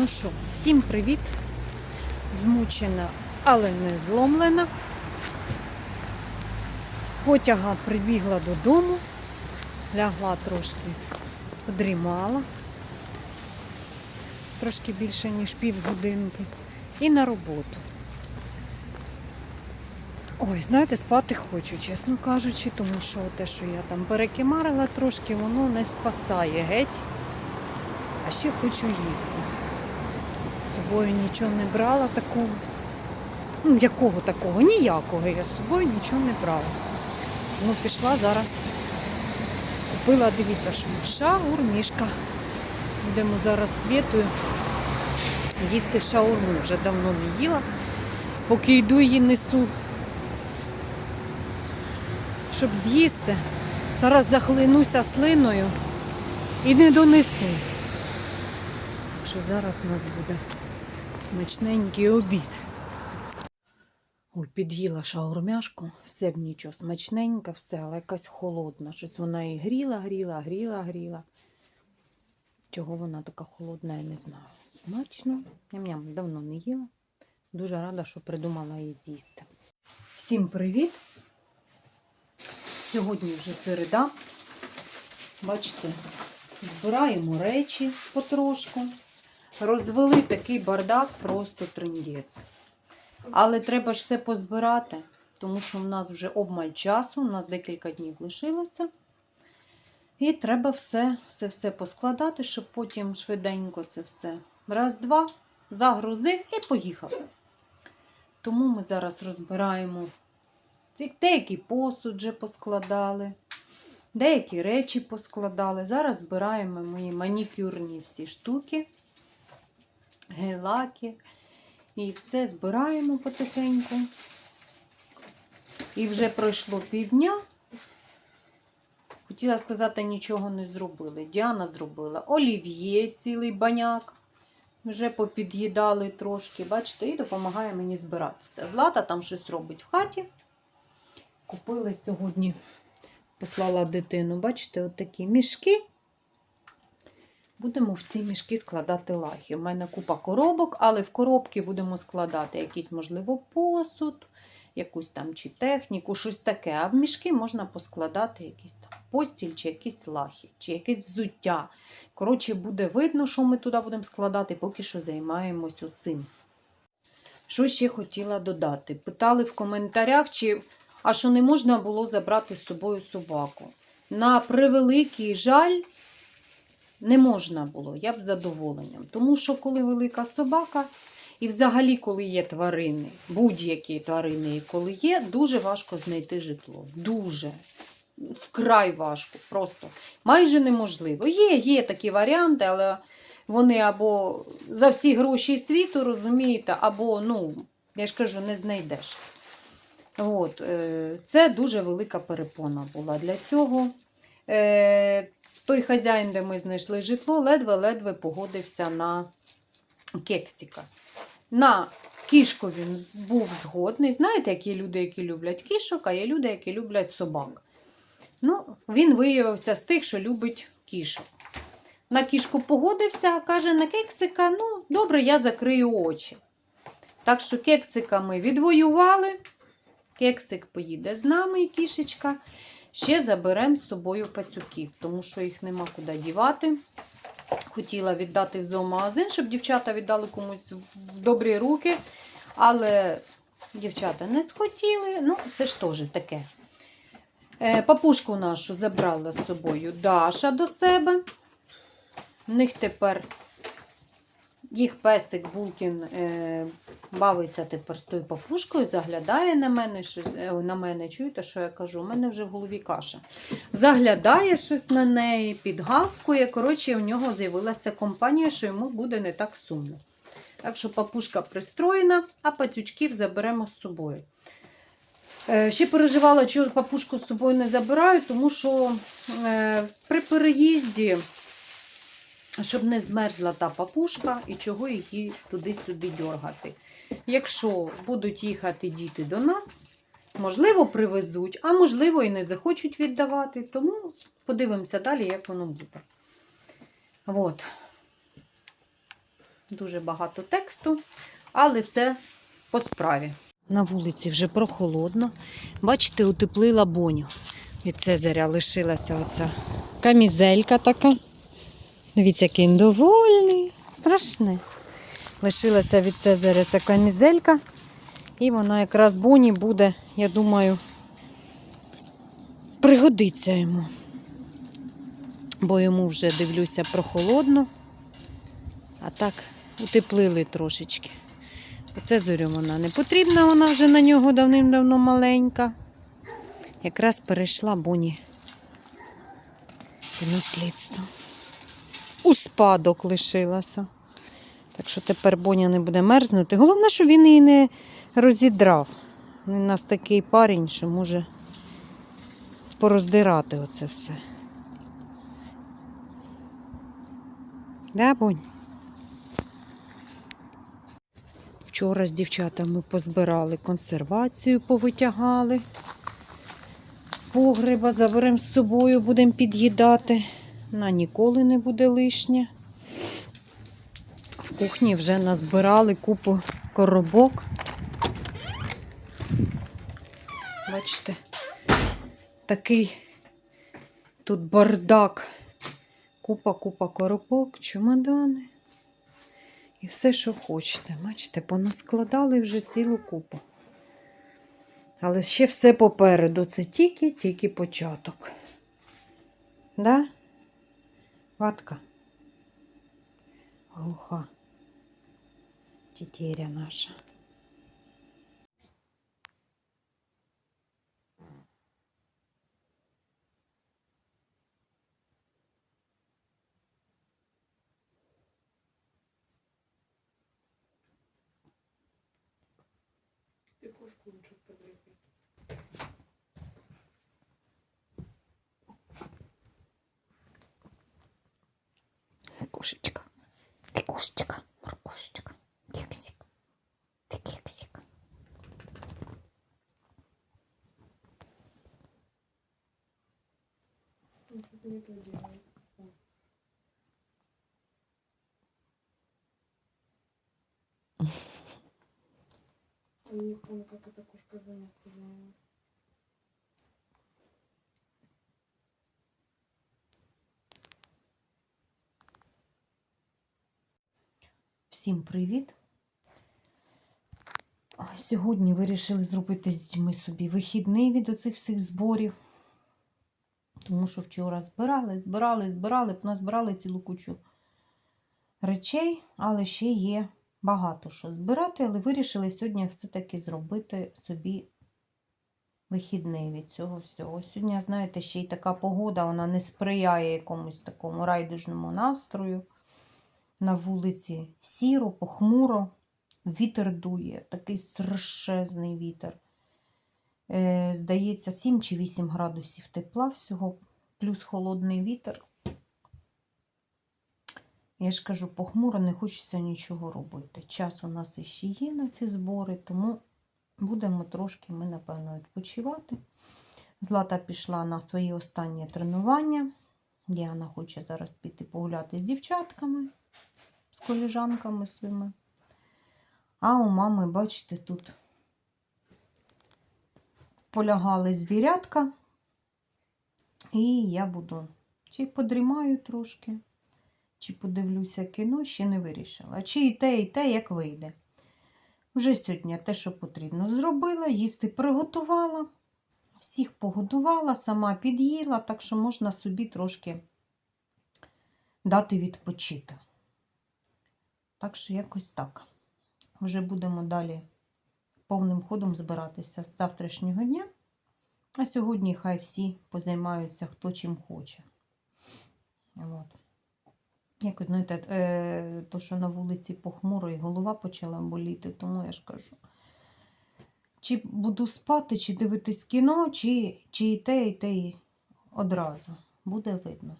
Ну що, всім привіт! Змучена, але не зломлена. З потяга прибігла додому, лягла трошки, подрімала. Трошки більше, ніж півгодинки. І на роботу. Ой, знаєте, спати хочу, чесно кажучи, тому що те, що я там перекимарила трошки, воно не спасає геть. А ще хочу їсти. З собою нічого не брала такого. Ну, якого такого? Ніякого я з собою нічого не брала. Ну, пішла зараз. Купила, дивіться, що шаурмішка. Будемо зараз світою їсти шаурму. Вже давно не їла. Поки йду її несу, щоб з'їсти. Зараз захлинуся слиною і не донесу. Що зараз у нас буде смачненький обід. Ой, під'їла шаурмяшку, все б нічого, смачненька, все, але якась холодна. Щось вона і гріла, гріла, гріла, гріла. Чого вона така холодна, я не знаю. Смачно. Ням-ням, давно не їла. Дуже рада, що придумала її з'їсти. Всім привіт! Сьогодні вже середа. Бачите, збираємо речі потрошку. Розвели такий бардак, просто триндець. Але треба ж все позбирати, тому що в нас вже обмаль часу, у нас декілька днів лишилося. І треба все, все, все поскладати, щоб потім швиденько це все. Раз, два, загрузив і поїхав. Тому ми зараз розбираємо деякий посуд вже поскладали, деякі речі поскладали. Зараз збираємо мої манікюрні всі штуки, гелаки. І все збираємо потихеньку. І вже пройшло півдня. Хотіла сказати, нічого не зробили. Діана зробила олів'є, цілий баняк. Вже попід'їдали трошки, бачите, і допомагає мені збиратися. Злата там щось робить в хаті. Купили сьогодні, послала дитину, бачите, от такі мішки. Будемо в ці мішки складати лахи. У мене купа коробок, але в коробки будемо складати якийсь, можливо, посуд, якусь там чи техніку, щось таке. А в мішки можна поскладати якийсь там постіль, чи якісь лахи, чи якесь взуття. Коротше, буде видно, що ми туди будемо складати, поки що займаємось оцим. Що ще хотіла додати? Питали в коментарях, чи а що не можна було забрати з собою собаку. На превеликий жаль, не можна було, я б задоволенням. Тому що коли велика собака, і взагалі, коли є тварини, будь-які тварини, і коли є, дуже важко знайти житло. Дуже. Вкрай важко. Просто майже неможливо. Є, є такі варіанти, але вони або за всі гроші світу, розумієте, або, ну, я ж кажу, не знайдеш. От, е, Це дуже велика перепона була для цього. Той хазяїн, де ми знайшли житло, ледве-ледве погодився на кексика. На кішку він був згодний. Знаєте, які люди, які люблять кішок, а є люди, які люблять собак. Ну, Він виявився з тих, що любить кішок. На кішку погодився, каже на кексика: ну, добре, я закрию очі. Так що кексика ми відвоювали. Кексик поїде з нами, і кішечка. Ще заберемо з собою пацюків, тому що їх нема куди дівати. Хотіла віддати в зоомагазин, щоб дівчата віддали комусь в добрі руки. Але дівчата не схотіли. Ну, це ж теж таке. Е, Папушку нашу забрала з собою Даша до себе. В них тепер їх песик Булкін е, бавиться тепер з тою папушкою, заглядає на мене, що, е, на мене, чуєте, що я кажу? У мене вже в голові каша. Заглядає щось на неї, підгавкує. Коротше, у нього з'явилася компанія, що йому буде не так сумно. Так що папушка пристроєна, а пацючків заберемо з собою. Е, Ще переживала, що папушку з собою не забираю, тому що е, при переїзді щоб не змерзла та папушка і чого її туди-сюди дергати. Якщо будуть їхати діти до нас, можливо, привезуть, а можливо, і не захочуть віддавати. Тому подивимося далі, як воно буде. От. дуже багато тексту, але все по справі. На вулиці вже прохолодно. Бачите, утеплила боню. Від Цезаря лишилася оця камізелька така. Дивіться, який він довольний. Страшне. Лишилася від Цезаря ця камізелька. І вона якраз боні буде, я думаю, пригодиться йому. Бо йому вже дивлюся прохолодно. А так утеплили трошечки. Оце зорю вона не потрібна, вона вже на нього давним-давно маленька. Якраз перейшла Боні під наслідство. У спадок лишилася. Так що тепер Боня не буде мерзнути. Головне, що він її не розідрав. Він у нас такий парень, що може пороздирати оце все. Да, Бонь? Вчора з дівчатами позбирали консервацію, повитягали. З погреба заберемо з собою, будемо під'їдати. На ніколи не буде лишнє. В кухні вже назбирали купу коробок. Бачите, такий тут бардак. Купа-купа коробок, чемодани. І все, що хочете. Бачите, понаскладали вже цілу купу. Але ще все попереду. Це тільки-тільки початок. Да? Ватка? Глуха. Тітеря наша. Ты кошку лучше подрыгай. Кошечка. Ти кошечка, моркошечка. Кексик. Ти кексик. А я не помню, как эта кошка Ваня Всім привіт! Сьогодні вирішили зробити з дітьми собі вихідний від оцих всіх зборів. Тому що вчора збирали, збирали, збирали, назбирали цілу кучу речей, але ще є багато що збирати, але вирішили сьогодні все-таки зробити собі вихідний від цього всього. Сьогодні, знаєте, ще й така погода, вона не сприяє якомусь такому райдужному настрою. На вулиці сіро, похмуро, вітер дує, такий страшезний вітер. Е, здається, 7 чи 8 градусів тепла всього, плюс холодний вітер. Я ж кажу, похмуро не хочеться нічого робити. Час у нас іще є на ці збори, тому будемо трошки ми, напевно, відпочивати. Злата пішла на свої останні тренування. Діана хоче зараз піти погуляти з дівчатками, з коліжанками своїми. А у мами, бачите, тут полягали звірятка. І я буду чи подрімаю трошки, чи подивлюся кіно, ще не вирішила. Чи і те, і те, як вийде. Вже сьогодні те, що потрібно, зробила, їсти приготувала, всіх погодувала, сама під'їла, так що можна собі трошки дати відпочити. Так що якось так. Вже будемо далі повним ходом збиратися з завтрашнього дня. А сьогодні хай всі позаймаються хто чим хоче. От. Якось, знаєте, е, то, що на вулиці похмуро і голова почала боліти, тому я ж кажу. Чи буду спати, чи дивитись кіно, чи, чи і те, і те і одразу. Буде видно.